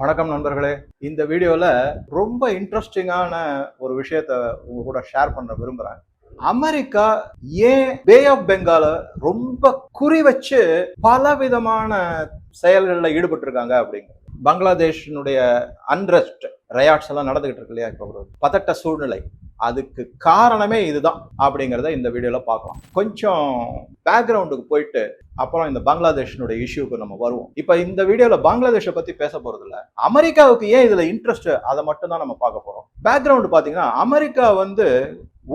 வணக்கம் நண்பர்களே. இந்த வீடியோவில் ரொம்ப இன்ட்ரெஸ்டிங்கான ஒரு விஷயத்த உங்க கூட ஷேர் பண்ண விரும்புகிறேன் அமெரிக்கா ஏன் பே ஆஃப் பெங்கால ரொம்ப குறி வச்சு பல விதமான செயல்களில் ஈடுபட்டிருக்காங்க அப்படிங்கிற பங்களாதேஷினுடைய அன்ரெஸ்ட் ரயாட்ஸ் எல்லாம் நடந்துகிட்டு இருக்கு இல்லையா இப்போ ஒரு பதட்ட சூழ்நிலை. அதுக்கு காரணமே இதுதான் அப்படிங்கிறத இந்த வீடியோவில் பார்க்கலாம். கொஞ்சம் பேக்ரவுண்டுக்கு போயிட்டு அப்புறம் இந்த பங்களாதேஷனுடைய இஷ்யூக்கு நம்ம வருவோம். இப்போ இந்த வீடியோவில் பங்களாதேஷை பற்றி பேச போகிறதில்ல அமெரிக்காவுக்கு ஏன் இதில் இன்ட்ரெஸ்ட் அதை மட்டும் தான் நம்ம பார்க்க போகிறோம் பேக்ரவுண்டு பார்த்தீங்கன்னா அமெரிக்கா வந்து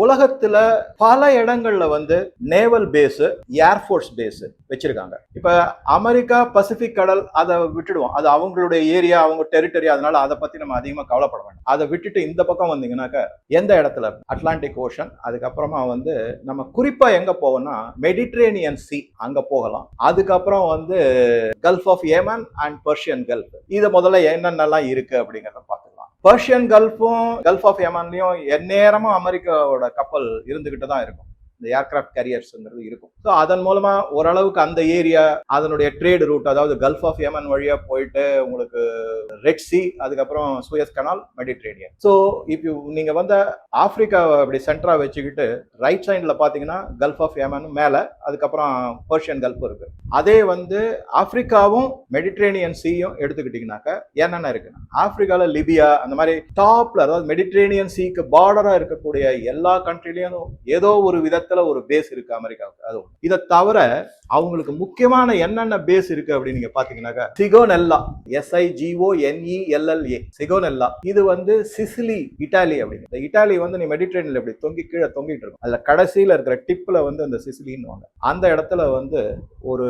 உலகத்துல பல இடங்கள்ல வந்து நேவல் பேஸு ஏர்ஃபோர்ஸ் பேஸு வச்சிருக்காங்க. இப்ப அமெரிக்கா பசிபிக் கடல் அதை விட்டுடுவோம். அது அவங்களுடைய ஏரியா அவங்க டெரிட்டரி அதனால அதை பத்தி நம்ம அதிகமா கவலைப்பட வேண்டாம். அதை விட்டுட்டு இந்த பக்கம் வந்தீங்கன்னாக்க எந்த இடத்துல? அட்லாண்டிக் ஓஷன் அதுக்கப்புறமா வந்து நம்ம குறிப்பா எங்க போவோம்னா மெடிட்ரேனியன் சி அங்க போகலாம். அதுக்கப்புறம் வந்து gulf of Yemen and Persian gulf இது முதல்ல என்னென்னலாம் இருக்கு அப்படிங்கிறத பார்த்துக்கலாம் பர்ஷியன் கல்ஃபும் கல்ஃப் ஆஃப் ஏமான்லயும் எந்நேரமும் அமெரிக்காவோட கப்பல் இருந்துகிட்டு தான் இருக்கும். இந்த ஏர்கிராஃப்ட் கேரியர்ஸ்ங்கிறது இருக்கும். ஸோ அதன் மூலமாக ஓரளவுக்கு அந்த ஏரியா அதனுடைய ட்ரேடு ரூட் அதாவது கல்ஃப் ஆஃப் ஏமன் வழியாக போயிட்டு உங்களுக்கு ரெட் சி அதுக்கப்புறம் சுயஸ் கனால் மெடிட்ரேனியன் ஸோ இப்போ நீங்கள் வந்து ஆப்பிரிக்காவை அப்படி சென்டராக வச்சுக்கிட்டு ரைட் சைடில் பார்த்தீங்கன்னா கல்ஃப் ஆஃப் ஏமன் மேலே அதுக்கப்புறம் பர்ஷியன் கல்ஃப் இருக்கு. அதே வந்து ஆப்பிரிக்காவும் மெடிட்ரேனியன் சீயும் எடுத்துக்கிட்டிங்கனாக்கா என்னென்ன இருக்குன்னா ஆப்பிரிக்கால லிபியா அந்த மாதிரி டாப்ல அதாவது மெடிட்ரேனியன் சீக்கு பார்டராக இருக்கக்கூடிய எல்லா கண்ட்ரிலையும் ஏதோ ஒரு இடத்துல ஒரு பேஸ் இருக்கு அமெரிக்காவுக்கு. அது இதை தவிர அவங்களுக்கு முக்கியமான என்னென்ன பேஸ் இருக்கு அப்படின்னு நீங்க பாத்தீங்கன்னாக்கா சிகோனெல்லா. எஸ்ஐஜிஓ என்இஎல்எல்ஏ சிகோனெல்லா. இது வந்து சிசிலி இட்டாலி அப்படின்னு. இட்டாலி வந்து நீ மெடிட்ரேனில் இப்படி தொங்கி கீழே தொங்கிட்டு இருக்கும். அதுல கடைசியில இருக்கிற டிப்ல வந்து அந்த சிசிலின்னு அந்த இடத்துல வந்து ஒரு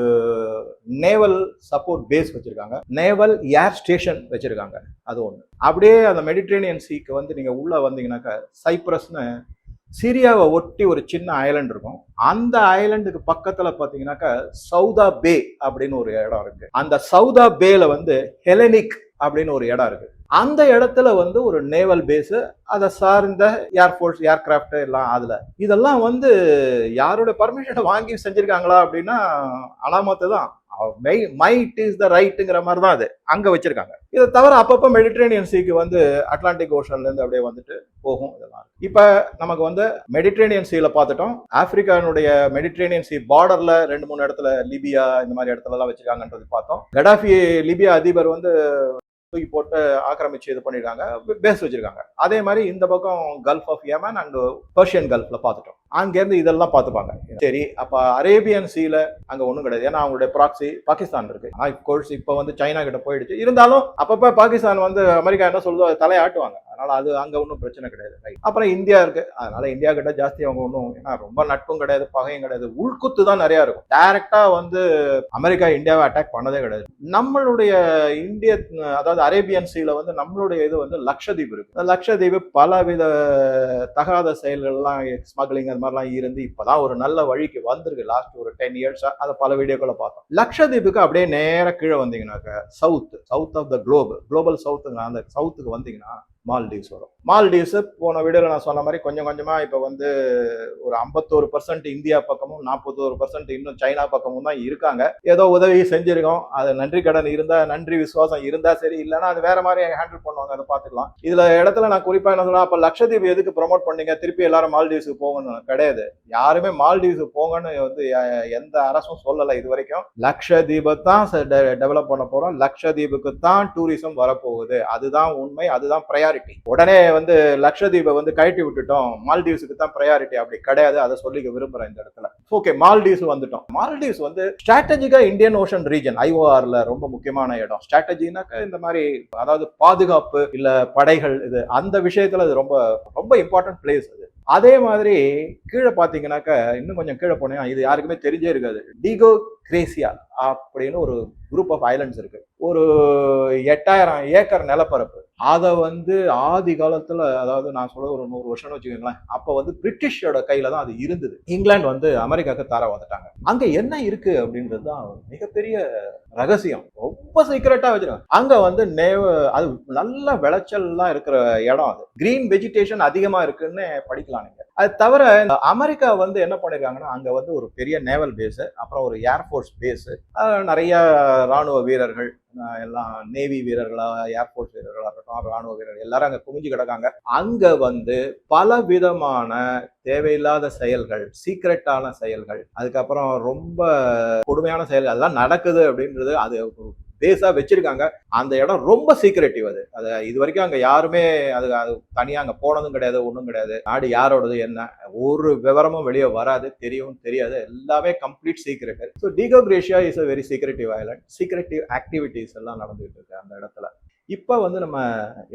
நேவல் சப்போர்ட் பேஸ் வச்சிருக்காங்க. நேவல் ஏர் ஸ்டேஷன் வச்சிருக்காங்க. அது ஒன்று அப்படியே அந்த மெடிட்ரேனியன் சீக்கு வந்து நீங்கள் உள்ளே வந்தீங்கன்னாக்கா சைப்ரஸ்னு சிரியாவை ஒட்டி ஒரு சின்ன ஐலண்ட் இருக்கும். அந்த ஐலண்டுக்கு பக்கத்துல பாத்தீங்கன்னாக்கா சவுதா பே அப்படின்னு ஒரு இடம் இருக்கு. அந்த சவுதா பேல வந்து ஹெலனிக் அப்படின்னு ஒரு இடம் இருக்கு. அந்த இடத்துல வந்து ஒரு நேவல் பேஸு அதை சார்ந்த ஏர்ஃபோர்ஸ் ஏர்கிராஃப்ட் எல்லாம் அதில். இதெல்லாம் வந்து யாரோட பர்மிஷனை வாங்கி செஞ்சுருக்காங்களா அப்படின்னா அலாமத்து தான். மைட் இஸ் த ரைட்டுங்கிற மாதிரி தான் அது. அங்கே வச்சிருக்காங்க. இதை தவிர அப்பப்போ மெடிட்ரேனியன் சீக்கு வந்து அட்லாண்டிக் ஓஷன்லேருந்து அப்படியே வந்துட்டு போகும் இதெல்லாம். இப்போ நமக்கு வந்து மெடிட்ரேனியன் சீல பார்த்துட்டோம். ஆப்பிரிக்கானுடைய மெடிட்ரேனியன் சீ பார்டரில் ரெண்டு மூணு இடத்துல லிபியா இந்த மாதிரி இடத்துலலாம் எல்லாம் வச்சிருக்காங்கன்றது பார்த்தோம். கடாஃபி லிபியா அதிபர் வந்து தூக்கி போட்டு ஆக்கிரமிச்சு இது பண்ணிருக்காங்க. பேஸ் வச்சிருக்காங்க. அதே மாதிரி இந்த பக்கம் Gulf of Yemen and Persian கல்ஃபில் பார்த்துட்டோம். அங்கேருந்து இதெல்லாம் பார்த்துப்பாங்க. சரி அப்போ அரேபியன் சீல அங்கே ஒன்றும் கிடையாது. ஏன்னா அவங்களுடைய ப்ராக்சி பாகிஸ்தான் இருக்கு. ஆனால் கோர்ஸ் இப்போ வந்து சைனா கிட்ட போயிடுச்சு. இருந்தாலும் அப்பப்போ பாகிஸ்தான் வந்து அமெரிக்கா என்ன சொல்லுதோ அதை தலையாட்டுவாங்க. அதனால அது அங்கே ஒன்றும் பிரச்சனை கிடையாது. ரைட் அப்புறம் இந்தியா இருக்கு. அதனால இந்தியா கிட்ட ஜாஸ்தி அவங்க ஒன்றும் ஏன்னா ரொம்ப நட்பும் கிடையாது பகையும் கிடையாது. உள்குத்து தான் நிறைய இருக்கும். டைரக்டா வந்து அமெரிக்கா இந்தியாவை அட்டாக் பண்ணதே கிடையாது. நம்மளுடைய இந்திய அதாவது அரேபியன் சீல வந்து நம்மளுடைய இது வந்து லக்ஷதீப் இருக்கு. அந்த லக்ஷதீப் பலவித தகாத செயல்கள்லாம் ஸ்மக்லிங் அது மாதிரிலாம் இருந்து இப்போதான் ஒரு நல்ல வழிக்கு வந்திருக்கு. லாஸ்ட் ஒரு டென் இயர்ஸா அதை பல வீடியோக்களை பார்த்தோம். லக்ஷதீப்புக்கு அப்படியே நேர கீழே வந்தீங்கன்னாக்க south south of the global global சவுத்துங்க அந்த சவுத்துக்கு வந்தீங்கன்னா மால்டீவ்ஸ் வரும். மால்டீவ்ஸ் போன வீடியோவில் நான் சொன்ன மாதிரி கொஞ்சம் கொஞ்சமாக இப்போ வந்து ஒரு ஐம்பத்தோரு பர்சன்ட் இந்தியா பக்கமும் நாற்பத்தோரு பர்சன்ட் இன்னும் சைனா பக்கமும் தான் இருக்காங்க. ஏதோ உதவி செஞ்சிருக்கோம். அது நன்றி கடன் இருந்தால் நன்றி விசுவாசம் இருந்தால் சரி இல்லைன்னா அது வேற மாதிரி ஹேண்டில் பண்ணுவாங்க அதை பார்த்துக்கலாம். இதில் இடத்துல நான் குறிப்பாக என்ன சொன்னால் அப்போ லட்சத்தீப் எதுக்கு ப்ரொமோட் பண்ணீங்க? திருப்பி எல்லாரும் மால்டீவ்ஸுக்கு போகணும் கிடையாது. யாருமே மால்டீவ்ஸுக்கு போங்கன்னு வந்து எந்த அரசும் சொல்லலை இது வரைக்கும். லட்சதீபை தான் டெவலப் பண்ண போகிறோம் லட்சதீபுக்கு தான் டூரிசம் வரப்போகுது. அதுதான் உண்மை அதுதான் ப்ரையாரிட்டி உடனே வந்து லக்ஷதீபை வந்து கழட்டி விட்டுட்டோம். மால்டீவ்ஸுக்கு தான் ப்ரையாரிட்டி அப்படி கிடையாது. அதை சொல்லிக்க விரும்புறேன் இந்த இடத்துல. ஓகே மால்டீவ்ஸ் வந்துட்டோம். மால்டீவ்ஸ் வந்து ஸ்ட்ராட்டஜிக்கா இந்தியன் ஓஷன் ரீஜன் ஐஓஆர்ல ரொம்ப முக்கியமான இடம். ஸ்ட்ராட்டஜினாக்க இந்த மாதிரி அதாவது பாதுகாப்பு இல்ல படைகள் இது அந்த விஷயத்துல அது ரொம்ப ரொம்ப இம்பார்ட்டன்ட் பிளேஸ் அது. அதே மாதிரி கீழே பார்த்தீங்கன்னாக்க இன்னும் கொஞ்சம் கீழே போனீங்கன்னா இது யாருக்குமே தெரிஞ்சே இருக்காது. டிகோ கிரேசியா அப்படின்னு ஒரு குரூப் ஆஃப் ஐலண்ட்ஸ் இருக்கு. ஒரு எட்டாயிரம் ஏக்கர் நிலப்பரப்பு. அதை வந்து ஆதி காலத்தில் அதாவது நான் சொல்ல ஒரு நூறு வருஷம்னு வச்சுக்கோங்களேன் அப்போ வந்து பிரிட்டிஷோட கையில் தான் அது இருந்தது. இங்கிலாந்து வந்து அமெரிக்காவுக்கு தர வந்துட்டாங்க. அங்கே என்ன இருக்குது அப்படின்றது தான் மிகப்பெரிய ரகசியம். ரொம்ப சீக்கிரட்டா வச்சிருக்காங்க. அங்க வந்து நேவ அது நல்ல விளைச்சல்லாம் இருக்கிற இடம் அது. கிரீன் வெஜிடேஷன் அதிகமா இருக்குன்னு படிக்கலாம் நீங்க. அது தவிர இந்த அமெரிக்கா வந்து என்ன பண்ணிருக்காங்கன்னா அங்க வந்து ஒரு பெரிய நேவல் பேஸ் அப்புறம் ஒரு ஏர்ஃபோர்ஸ் பேஸ் நிறைய ராணுவ வீரர்கள் எல்லாம் நேவி வீரர்களா ஏர்ஃபோர்ஸ் வீரர்களா இருக்கட்டும் ராணுவ வீரர்கள் எல்லாரும் அங்க குமிஞ்சு கிடக்காங்க. அங்க வந்து பல விதமான தேவையில்லாத செயல்கள் சீக்ரெட்டான செயல்கள் அதுக்கப்புறம் ரொம்ப கொடுமையான செயல்கள் அதெல்லாம் நடக்குது அப்படின்றது அது பேஸா வச்சிருக்காங்க. அந்த இடம் ரொம்ப சீக்ரெட்டிவ் அது. அது இது வரைக்கும் அங்கே யாருமே அது அது தனியாக அங்கே போனதும் கிடையாது ஒன்றும் கிடையாது. நாடு யாரோடது என்ன? ஒரு விவரமும் வெளியே வராது தெரியவும் தெரியாது. எல்லாமே complete secret so Diego Garcia is a very secretive island secretive activities எல்லாம் நடந்துகிட்டு இருக்கு அந்த இடத்துல. இப்போ வந்து நம்ம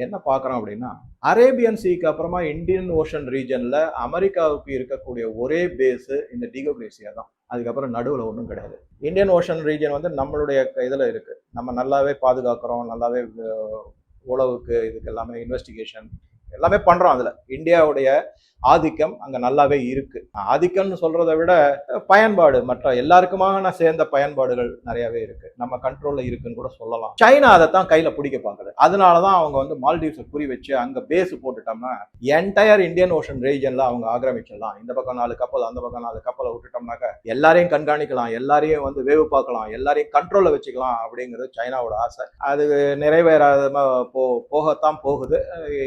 என்ன பார்க்குறோம் அப்படின்னா அரேபியன் சீக்கு அப்புறமா இந்தியன் ஓஷன் ரீஜனில் அமெரிக்காவுக்கு இருக்கக்கூடிய ஒரே பேஸு இந்த டிகோக்ரேசியா தான். அதுக்கப்புறம் நடுவில் ஒன்றும் கிடையாது. இந்தியன் ஓஷன் ரீஜன் வந்து நம்மளுடைய இதில் இருக்குது நம்ம நல்லாவே பாதுகாக்கிறோம் நல்லாவே உழவுக்கு இதுக்கு எல்லாமே இன்வெஸ்டிகேஷன் எல்லாமே பண்றோம் அதுல. இந்தியாவுடைய ஆதிக்கம் அங்க நல்லாவே இருக்கு. ஆதிக்கம்னு சொல்றதை விட பயன்பாடு மற்ற எல்லாருக்குமான சேர்ந்த பயன்பாடுகள் நிறையவே இருக்கு. நம்ம கண்ட்ரோல்ல இருக்குன்னு கூட சொல்லலாம். சைனா அதை தான் கையில பிடிக்க பாக்குது அதனாலதான் அவங்க வந்து மால்டீவ்ஸை குறி வச்சு அங்க பேஸ் போட்டுட்டோம்னா என்டையர் இந்தியன் ஓஷன் ரீஜன்ல அவங்க ஆக்கிரமிச்சிடலாம். இந்த பக்கம் நாலு கப்பல் அந்த பக்கம் நாலு கப்பலை விட்டுட்டோம்னாக்க எல்லாரையும் கண்காணிக்கலாம் எல்லாரையும் வந்து வேவு பார்க்கலாம் எல்லாரையும் கண்ட்ரோல்ல வச்சுக்கலாம் அப்படிங்கிறது சைனாவோட ஆசை. அது நிறைவேறாத போ போகத்தான் போகுது.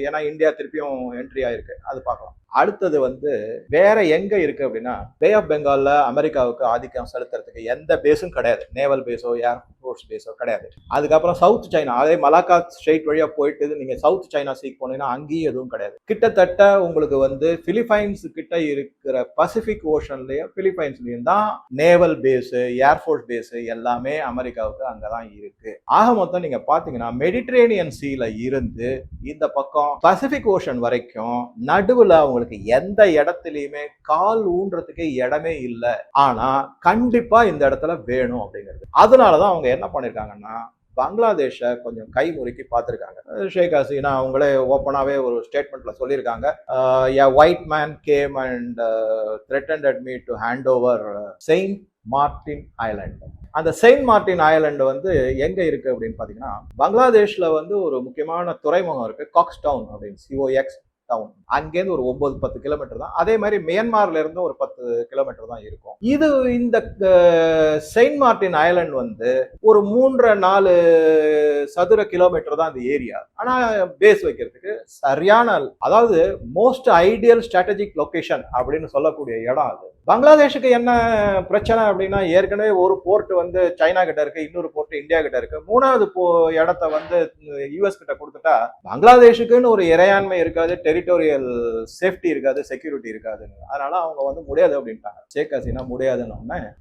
ஏன்னா இந்தியா திருப்பியும் என்ட்ரி ஆயிருக்கு. அது பார்க்கலாம். அடுத்தது வந்து வேற எங்க இருக்கு அப்படின்னா பே ஆஃப் பெங்கால்ல அமெரிக்காவுக்கு ஆதிக்கம் செலுத்துறதுக்கு எந்த பேஸும் கிடையாது. நேவல் பேஸோ ஏர் ஃபோர்ஸ் பேஸோ கிடையாது. அதுக்கப்புறம் சவுத் சைனா அதே மலாக்கா ஸ்ட்ரெயிட் வழியா போயிட்டு நீங்க சவுத் சைனா சீக் போனீங்கன்னா அங்கேயும் எதுவும் கிடையாது. கிட்டத்தட்ட உங்களுக்கு வந்து பிலிப்பைன்ஸ் கிட்ட இருக்கிற பசிபிக் ஓஷன்லயும் பிலிப்பைன்ஸ்லயும் தான் நேவல் பேஸ் ஏர்ஃபோர்ஸ் பேஸ் எல்லாமே அமெரிக்காவுக்கு அங்கதான் இருக்கு. ஆக மொத்தம் நீங்க பாத்தீங்கன்னா மெடிட்ரேனியன் சீல இருந்து இந்த பக்கம் பசிபிக் ஓஷன் வரைக்கும் நடுவில் அவங்களுக்கு எந்த இடத்துலயுமே கால் ஊன்றதுக்கே இடமே இல்லை. ஆனா கண்டிப்பா இந்த இடத்துல வேணும் அப்படிங்கிறது. அதனாலதான் அவங்க என்ன பண்ணிருக்காங்கன்னா பங்களாதேஷை கொஞ்சம் கை முறுக்கி பார்த்துருக்காங்க. ஷேக் ஹசீனா அவங்களே ஓப்பனாகவே ஒரு ஸ்டேட்மெண்ட்டில் சொல்லியிருக்காங்க. A white man came and threatened me to hand over Saint Martin island அந்த செயின்ட் மார்டின் ஐலாண்டு வந்து எங்கே இருக்குது அப்படின்னு பார்த்தீங்கன்னா பங்களாதேஷ்ல வந்து ஒரு முக்கியமான துறைமுகம் இருக்குது காக்ஸ் டவுன் அப்படின்னு சிஓஎக்ஸ் டவுன் அங்கேருந்து ஒரு ஒன்பது பத்து கிலோமீட்டர் தான். அதே மாதிரி மியான்மார்ல இருந்து ஒரு பத்து கிலோமீட்டர் தான் இருக்கும். இது இந்த செயின்ட் மார்டின் ஐலண்ட் வந்து ஒரு மூன்றரை நாலு சதுர கிலோமீட்டர் தான் அந்த ஏரியா. ஆனா பேஸ் வைக்கிறதுக்கு சரியான அதாவது மோஸ்ட் ஐடியல் ஸ்ட்ராட்டஜிக் லொகேஷன் அப்படின்னு சொல்லக்கூடிய இடம் அது. பங்களாதேஷுக்கு என்ன பிரச்சனை அப்படின்னா ஏற்கனவே ஒரு போர்ட் வந்து சைனா கிட்ட இருக்கு இன்னொரு போர்ட் இந்தியா கிட்ட இருக்கு. மூணாவது போ இடத்த வந்து யூஎஸ் கிட்ட கொடுத்துட்டா பங்களாதேஷுக்குன்னு ஒரு இறையாண்மை இருக்காது டெரிட்டோரியல் சேஃப்டி இருக்காது செக்யூரிட்டி இருக்காது. அதனால அவங்க வந்து முடியாது அப்படின்ட்டாங்க. ஷேக் ஹசீனா முடியாதுன்னு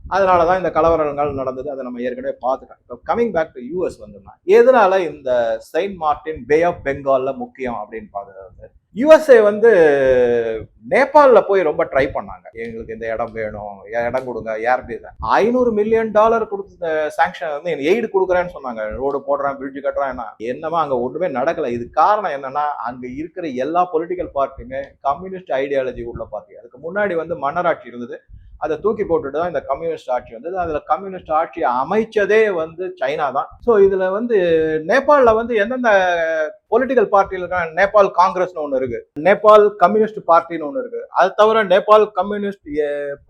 அதனால தான் இந்த கலவரங்கள் நடந்தது. அதை நம்ம ஏற்கனவே பார்த்துட்டோம். இப்போ கமிங் பேக் டு யூஎஸ் வந்துடலாம் எதனால இந்த செயின்ட் மார்டின் பே ஆஃப் பெங்கால்ல முக்கியம் அப்படின்னு பார்த்தது யுஎஸ்ஏ வந்து நேபாளில் போய் ரொம்ப ட்ரை பண்ணாங்க. எங்களுக்கு இந்த இடம் வேணும் இடம் கொடுங்க ஏர் ஐநூறு மில்லியன் டாலர் கொடுத்த சாங்ஷன் வந்து எனக்கு எய்டு கொடுக்குறேன்னு சொன்னாங்க. ரோடு போடுறேன் பிரிட்ஜ் கட்டுறேன் என்ன? என்னமா அங்கே ஒன்றுமே நடக்கலை. இது காரணம் என்னன்னா அங்கே இருக்கிற எல்லா பொலிட்டிக்கல் பார்ட்டியுமே கம்யூனிஸ்ட் ஐடியாலஜி உள்ள பார்ட்டி அதுக்கு முன்னாடி வந்து மன்னராட்சி இருந்தது. அதை தூக்கி போட்டுட்டு தான் இந்த கம்யூனிஸ்ட் ஆட்சி வந்தது. அதில் கம்யூனிஸ்ட் ஆட்சி அமைச்சதே வந்து சைனா தான். ஸோ இதில் வந்து நேபாளில் வந்து எந்தெந்த பொலிட்டிக்கல் பார்ட்டியில் இருக்க நேபாள் காங்கிரஸ்னு ஒன்று இருக்கு. நேபாள் கம்யூனிஸ்ட் பார்ட்டின்னு ஒன்று இருக்கு. அது தவிர நேபாள் கம்யூனிஸ்ட்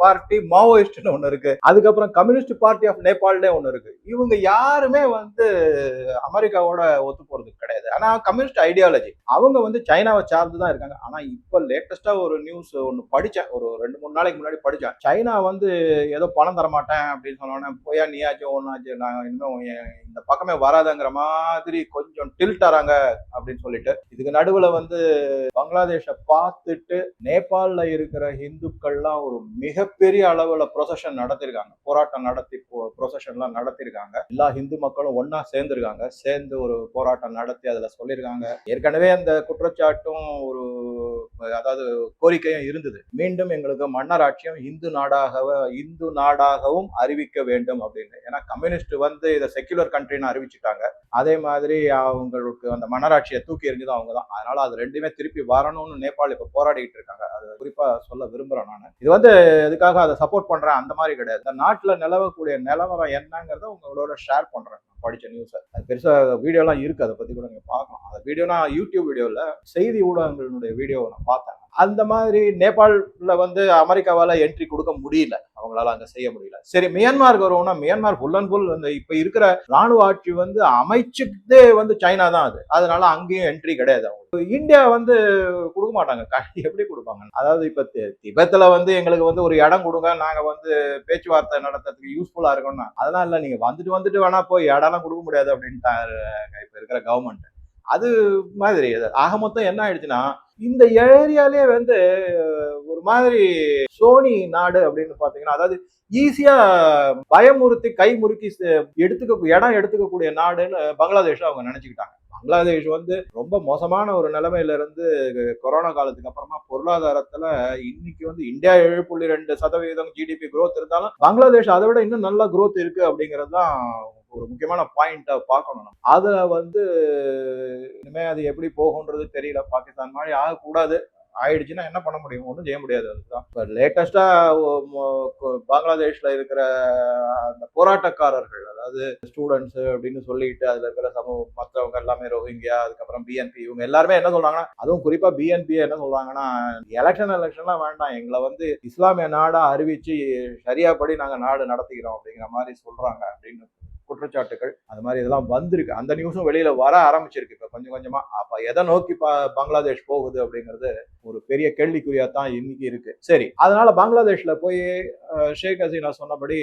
பார்ட்டி மாவோயிஸ்ட்னு ஒன்று இருக்கு. அதுக்கப்புறம் கம்யூனிஸ்ட் பார்ட்டி ஆஃப் நேபாள்னே ஒன்று இருக்கு. இவங்க யாருமே வந்து அமெரிக்காவோட ஒத்து போறது கிடையாது. ஆனால் கம்யூனிஸ்ட் ஐடியாலஜி அவங்க வந்து சைனாவை சார்ந்து தான் இருக்காங்க. ஆனால் இப்போ லேட்டஸ்ட்டாக ஒரு நியூஸ் ஒன்று படித்தேன் ஒரு ரெண்டு மூணு நாளைக்கு முன்னாடி படித்தேன் சைனா வந்து ஏதோ பணம் தர மாட்டேன் அப்படின்னு சொன்னோன்னே போயா நீயாச்சும் ஒன்னாச்சு நான் இன்னும் இந்த பக்கமே வராதுங்கிற மாதிரி கொஞ்சம் டில்ட் ஆறாங்க அப்படின்னு சொல்லிட்டு இதுக்கு நடுவில் வந்து பங்களாதேஷை பார்த்துட்டு நேபாளில் இருக்கிற இந்துக்கள்லாம் ஒரு மிகப்பெரிய அளவில் ப்ரொசஷன் நடத்திருக்காங்க. போராட்டம் நடத்தி ப்ரொசஷன்லாம் நடத்திருக்காங்க. எல்லா இந்து மக்களும் ஒன்றா சேர்ந்துருக்காங்க. சேர்ந்து ஒரு போராட்டம் நடத்தி அதில் சொல்லியிருக்காங்க ஏற்கனவே அந்த குற்றச்சாட்டும் ஒரு அதாவது கோரிக்கையும் இருந்தது. மீண்டும் எங்களுக்கு மன்னராட்சியம் இந்து நாடாக இந்து நாடாகவும் அறிவிக்க வேண்டும் அப்படின்னு. ஏன்னா கம்யூனிஸ்ட் வந்து இதை செக்யுலர் கண்ட்ரின்னு அறிவிச்சுட்டாங்க. அதே மாதிரி அவங்களுக்கு அந்த மன்னராட்சியை தூக்கி எறிஞ்சதும் அவங்க தான். அதனால அது ரெண்டுமே திருப்பி வரணும்னு நேபாள் இப்போ போராடிட்டு இருக்காங்க. அது குறிப்பா சொல்ல விரும்புறேன் நான். இது வந்து எதுக்காக அதை சப்போர்ட் பண்றேன்? அந்த மாதிரி கிடையாது. இந்த நாட்டில் நிலவக்கூடிய நிலவரம் என்னங்கிறத உங்களோட ஷேர் பண்றேன். படிச்ச நியூஸை அது பெருசாக வீடியோலாம் இருக்கு. அதை பத்தி கூட நீங்க பார்க்கலாம். அந்த வீடியோனா யூடியூப் வீடியோவில் செய்தி ஊடகங்களுடைய வீடியோவை நான் பார்த்தேன். அந்த மாதிரி நேபாளில் வந்து அமெரிக்காவால் என்ட்ரி கொடுக்க முடியல. அவங்களால அங்கே செய்ய முடியல. சரி மியான்மாருக்கு வருவோம்னா மியான்மார் ஃபுல் அண்ட் ஃபுல் இந்த இப்போ இருக்கிற ராணுவ ஆட்சி வந்து அமைச்சுக்கிட்டே வந்து சைனா தான் அது. அதனால அங்கேயும் என்ட்ரி கிடையாது அவங்க இந்தியா வந்து கொடுக்க மாட்டாங்க. எப்படி கொடுப்பாங்க? அதாவது இப்போ திபெத்தில் வந்து எங்களுக்கு வந்து ஒரு இடம் கொடுங்க. நாங்கள் வந்து பேச்சுவார்த்தை நடத்துறதுக்கு யூஸ்ஃபுல்லாக இருக்கோம்னா. அதெல்லாம் இல்லை. நீங்கள் வந்துட்டு வந்துட்டு வேணா போய் இடம்லாம் கொடுக்க முடியாது அப்படின்ட்டாங்க. இப்போ இருக்கிற கவர்மெண்ட் அது மாதிரி. அது ஆக மொத்தம் என்ன ஆயிடுச்சுன்னா இந்த ஏரியாலே வந்து ஒரு மாதிரி சோனி நாடு அப்படின்னு பாத்தீங்கன்னா அதாவது ஈஸியா பயமுறுத்தி கை முறுக்கி எடுத்துக்க இடம் எடுத்துக்கக்கூடிய நாடுன்னு பங்களாதேஷ் அவங்க நினைச்சுக்கிட்டாங்க. பங்களாதேஷ் வந்து ரொம்ப மோசமான ஒரு நிலைமையில இருந்து கொரோனா காலத்துக்கு அப்புறமா பொருளாதாரத்துல இன்னைக்கு வந்து இந்தியா ஏழு புள்ளி ரெண்டு சதவீதம் ஜிடிபி குரோத் இருந்தாலும் பங்களாதேஷ் அதை விட இன்னும் நல்ல குரோத் இருக்கு அப்படிங்கிறது தான் ஒரு முக்கியமான பாயிண்ட்டை பார்க்கணும் அதில் அதுல வந்து இனிமே அது எப்படி போகுன்றது தெரியல. பாகிஸ்தான் மாதிரி ஆகக்கூடாது. ஆயிடுச்சுன்னா என்ன பண்ண முடியும்? ஒன்றும் செய்ய முடியாது. அதுதான். இப்போ லேட்டஸ்டாக பங்களாதேஷில் இருக்கிற அந்த போராட்டக்காரர்கள் அதாவது ஸ்டூடெண்ட்ஸு அப்படின்னு சொல்லிட்டு அதில் இருக்கிற சமூக மற்றவங்க எல்லாமே ரோஹிங்கியா அதுக்கப்புறம் பிஎன்பி இவங்க எல்லாருமே என்ன சொல்கிறாங்கன்னா அதுவும் குறிப்பாக பிஎன்பி என்ன சொல்கிறாங்கன்னா எலெக்ஷன் எலெக்ஷன்லாம் வேண்டாம். எங்களை வந்து இஸ்லாமிய நாடாக அறிவித்து சரியாப்படி நாங்கள் நாடு நடத்திக்கிறோம் அப்படிங்கிற மாதிரி சொல்கிறாங்க அப்படின்னு குற்றச்சாட்டுகள் அது மாதிரி இதெல்லாம் வந்திருக்கு. அந்த நியூஸும் வெளியில வர ஆரம்பிச்சிருக்கு. இப்ப கொஞ்சம் கொஞ்சமா அப்ப எதை நோக்கி பங்களாதேஷ் போகுது அப்படிங்கிறது ஒரு பெரிய கேள்விக்குறியா தான் இன்னைக்கு இருக்கு. சரி அதனால பங்களாதேஷ்ல போய் ஷேக் ஹசீனா சொன்னபடி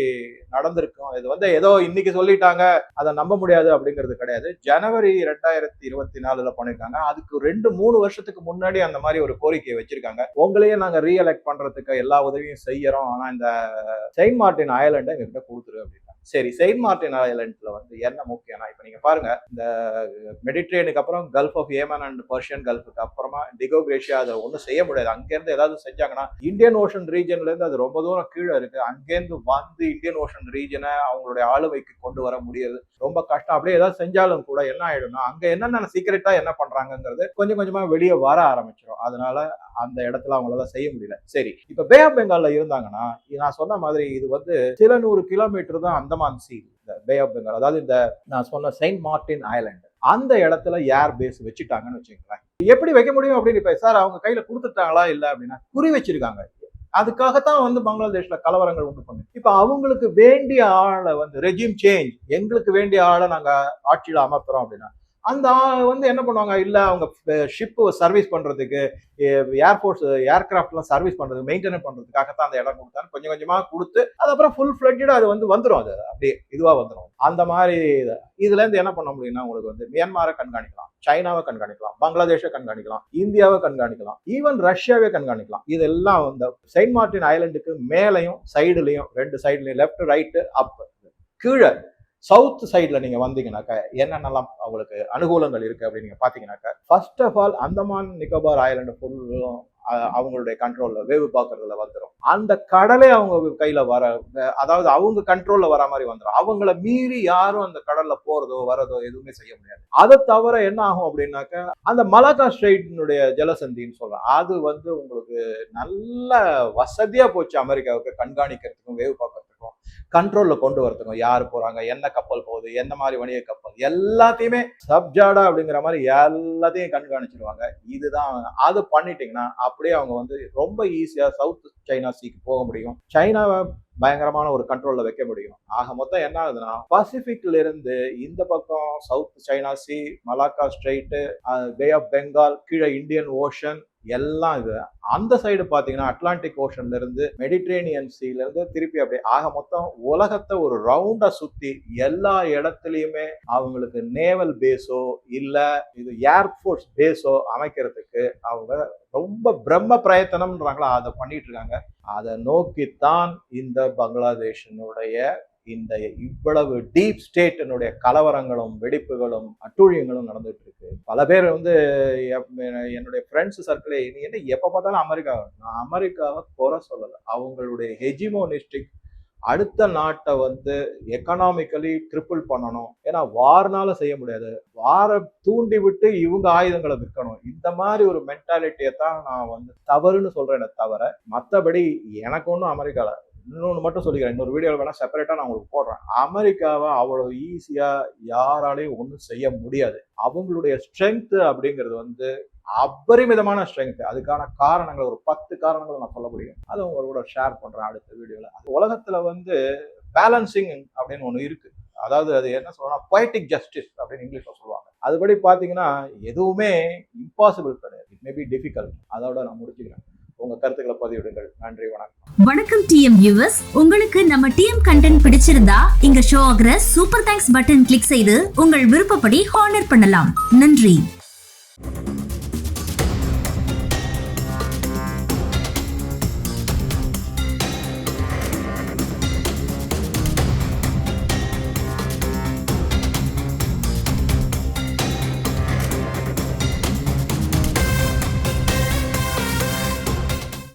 நடந்திருக்கும். இது வந்து ஏதோ இன்னைக்கு சொல்லிட்டாங்க அதை நம்ப முடியாது அப்படிங்கிறது கிடையாது. ஜனவரி ரெண்டாயிரத்தி இருபத்தி நாலுல பண்ணிருக்காங்க. அதுக்கு ரெண்டு மூணு வருஷத்துக்கு முன்னாடி அந்த மாதிரி ஒரு கோரிக்கையை வச்சிருக்காங்க. உங்களையே நாங்க ரீஎலெக்ட் பண்றதுக்கு எல்லா உதவியும் செய்யறோம். ஆனா இந்த செயின்ட் மார்டின் ஐலண்டை எங்ககிட்ட கொடுத்துரு அப்படின்னு சரி செயின்ட் மார்டின் ஐலண்ட்ல வந்து என்ன முக்கியம்னா இப்போ நீங்க பாருங்க இந்த மெடிட்ரேனுக்கு அப்புறம் Gulf of Yemen and Persian கல்ஃபுக்கு அப்புறமா டிகோ கிரேஷியா அதை ஒன்றும் செய்ய முடியாது. அங்கேருந்து ஏதாவது செஞ்சாங்கன்னா இந்தியன் ஓஷன் ரீஜன்ல இருந்து அது ரொம்ப தூரம் கீழே இருக்கு. அங்கேருந்து வந்து இந்தியன் ஓஷன் ரீஜனை அவங்களுடைய ஆளுமைக்கு கொண்டு வர முடியாது. ரொம்ப கஷ்டம். அப்படியே ஏதாவது செஞ்சாலும் கூட என்ன ஆயிடும்னா அங்க என்னென்ன சீக்கிரட்டா என்ன பண்றாங்கிறது கொஞ்சம் கொஞ்சமா வெளியே வர ஆரம்பிச்சிடும் அதனால அந்த இடத்துல அவங்களால செய்ய முடியல. சரி இப்ப பே ஆஃப் பெங்கால்ல இருந்தாங்கன்னா நான் சொன்ன மாதிரி இது வந்து சில நூறு கிலோமீட்டர் தான் அந்த அந்தமான் சி இந்த பே ஆஃப் பெங்கால் அதாவது இந்த நான் சொன்ன செயின்ட் மார்டின் ஐலாண்டு அந்த இடத்துல ஏர் பேஸ் வச்சுட்டாங்கன்னு வச்சுக்கலாம் எப்படி வைக்க முடியும் அப்படின்னு இப்ப சார் அவங்க கையில கொடுத்துட்டாங்களா இல்ல அப்படின்னா குறி வச்சிருக்காங்க. அதுக்காகத்தான் வந்து பங்களாதேஷ்ல கலவரங்கள் உண்டு பண்ணு. இப்ப அவங்களுக்கு வேண்டிய ஆளை வந்து ரெஜிம் சேஞ்ச் எங்களுக்கு வேண்டிய ஆளை நாங்க ஆட்சியில அமர்த்துறோம் அப்படின்னா அந்த வந்து என்ன பண்ணுவாங்க? இல்லை அவங்க ஷிப்பு சர்வீஸ் பண்ணுறதுக்கு ஏர்ஃபோர்ஸ் ஏர்கிராஃப்ட்லாம் சர்வீஸ் பண்ணுறது மெயின்டெனன் பண்ணுறதுக்காக தான் அந்த இடம் கொடுத்தாங்க. கொஞ்சம் கொஞ்சமாக கொடுத்து அதுக்கப்புறம் ஃபுல் ஃப்ளட்ஜாக அது வந்து வந்துடும் அது. அப்படியே இதுவாக வந்துடும் அந்த மாதிரி இது. இதுலேருந்து என்ன பண்ண முடியும்னா உங்களுக்கு வந்து மியான்மாரை கண்காணிக்கலாம் சைனாவை கண்காணிக்கலாம் பங்களாதேஷை கண்காணிக்கலாம் இந்தியாவை கண்காணிக்கலாம் ஈவன் ரஷ்யாவே கண்காணிக்கலாம். இதெல்லாம் இந்த செயின்ட் மார்டின் ஐலண்டுக்கு மேலையும் சைடுலையும் ரெண்டு சைடுலையும் லெஃப்ட் ரைட்டு அப் கீழே சவுத் சைடில் நீங்கள் வந்தீங்கன்னாக்கா என்னென்னலாம் அவங்களுக்கு அனுகூலங்கள் இருக்கு அப்படின்னு நீங்க பார்த்தீங்கனாக்கா first of all Andaman Nicobar island ஃபுல்லும் அவங்களுடைய கண்ட்ரோலில் வேவு பார்க்கறதுல வந்துடும் அந்த கடலே அவங்க கையில் வர அதாவது அவங்க கண்ட்ரோலில் வர மாதிரி வந்துடும் அவங்கள மீறி யாரும் அந்த கடலில் போகிறதோ வரதோ எதுவுமே செய்ய முடியாது. அதை தவிர என்ன ஆகும் அப்படின்னாக்கா அந்த மலாக்கா ஸ்ட்ரெயிட்டினுடைய ஜலசந்தின்னு சொல்கிறேன் அது வந்து உங்களுக்கு நல்ல வசதியாக போச்சு அமெரிக்காவுக்கு கண்காணிக்கிறதுக்கும் வேவு பார்க்கறதுக்கும் கண்ட்ரோலில் கொண்டு வரதுக்கும். யார் போகிறாங்க என்ன கப்பல் போகுது என்ன மாதிரி வணிக கப்பல் எல்லாத்தையுமே சப்ஜாடா அப்படிங்கிற மாதிரி எல்லாத்தையும் கண்காணிச்சிருவாங்க. இதுதான் அது பண்ணிட்டீங்கன்னா அப்படியே அவங்க வந்து ரொம்ப ஈஸியாக சவுத் சைனா சீக்கு போக முடியும். சைனாவை பயங்கரமான ஒரு கண்ட்ரோலில் வைக்க முடியும். ஆக மொத்தம் என்ன ஆகுதுன்னா பசிபிக்ல இருந்து இந்த பக்கம் South China Sea Malacca Strait Bay of Bengal கீழே இந்தியன் ஓஷன் எல்லாம் இது. அந்த சைடு பார்த்தீங்கன்னா அட்லாண்டிக் ஓஷன்ல இருந்து மெடிட்ரேனியன் சீல இருந்து திருப்பி அப்படியே ஆக மொத்தம் உலகத்தை ஒரு ரவுண்டா சுத்தி எல்லா இடத்துலையுமே அவங்களுக்கு நேவல் பேஸோ இல்ல இது ஏர்ஃபோர்ஸ் பேஸோ அமைக்கிறதுக்கு அவங்க ரொம்ப பிரம்ம பிரயத்தனம்ன்றாங்களா அதை பண்ணிட்டு இருக்காங்க. அதை நோக்கித்தான் இந்த பங்களாதேஷனுடைய இந்த இவ்வளவு டீப் ஸ்டேட்டினுடைய கலவரங்களும் வெடிப்புகளும் அட்டூழியங்களும் நடந்துட்டு இருக்கு பல பேர் வந்து எப்- என்னுடைய ஃப்ரெண்ட்ஸ் சர்க்கிளே நீ என்ன எப்ப பார்த்தாலும் அமெரிக்கா நான் அமெரிக்காவை குறை சொல்லலை. அவங்களுடைய ஹெஜிமோனிஸ்டிக் அடுத்த நாட்டை வந்து எக்கனாமிக்கலி ட்ரிபிள் பண்ணணும். ஏன்னா வார்னால செய்ய முடியாது. வார தூண்டி விட்டு இவங்க ஆயுதங்களை விற்கணும். இந்த மாதிரி ஒரு மென்டாலிட்டியை தான் நான் வந்து தவறுன்னு சொல்றேன் தவிர மற்றபடி எனக்கு ஒன்றும் அமெரிக்கால இன்னொன்று மட்டும் சொல்லிக்கிறேன். இன்னொரு வீடியோவில் வேணால் செப்பரேட்டாக நான் உங்களுக்கு போடுறேன். அமெரிக்காவை அவ்வளோ ஈஸியாக யாராலையும் ஒன்றும் செய்ய முடியாது. அவங்களுடைய ஸ்ட்ரென்த்து அப்படிங்கிறது வந்து அபரிமிதமான ஸ்ட்ரென்த் அதுக்கான காரணங்கள் ஒரு பத்து காரணங்களை நான் சொல்ல முடியும். அதை உங்களோட கூட ஷேர் பண்ணுறேன் அடுத்த வீடியோவில் உலகத்தில் வந்து பேலன்சிங் அப்படின்னு ஒன்று இருக்குது அதாவது அது என்ன சொல்லணும்னா பொய்டிக் ஜஸ்டிஸ் அப்படின்னு இங்கிலீஷில் சொல்லுவாங்க. அதுபடி பார்த்தீங்கன்னா எதுவுமே இம்பாசிபிள் கிடையாது. இட் மே பி டிஃபிகல்ட் அதோட நான் முடிச்சுக்கிறேன். உங்க கருத்துக்களை பதிவிடுங்கள். நன்றி வணக்கம். வணக்கம் டிஎம் வியூவர்ஸ் உங்களுக்கு நம்ம டிஎம் கண்டென்ட் பிடிச்சிருந்தா இங்க ஷோ ஆகிற சூப்பர் தேங்க்ஸ் பட்டன் கிளிக் செய்து உங்கள் விருப்பப்படி ஹானர் பண்ணலாம். நன்றி.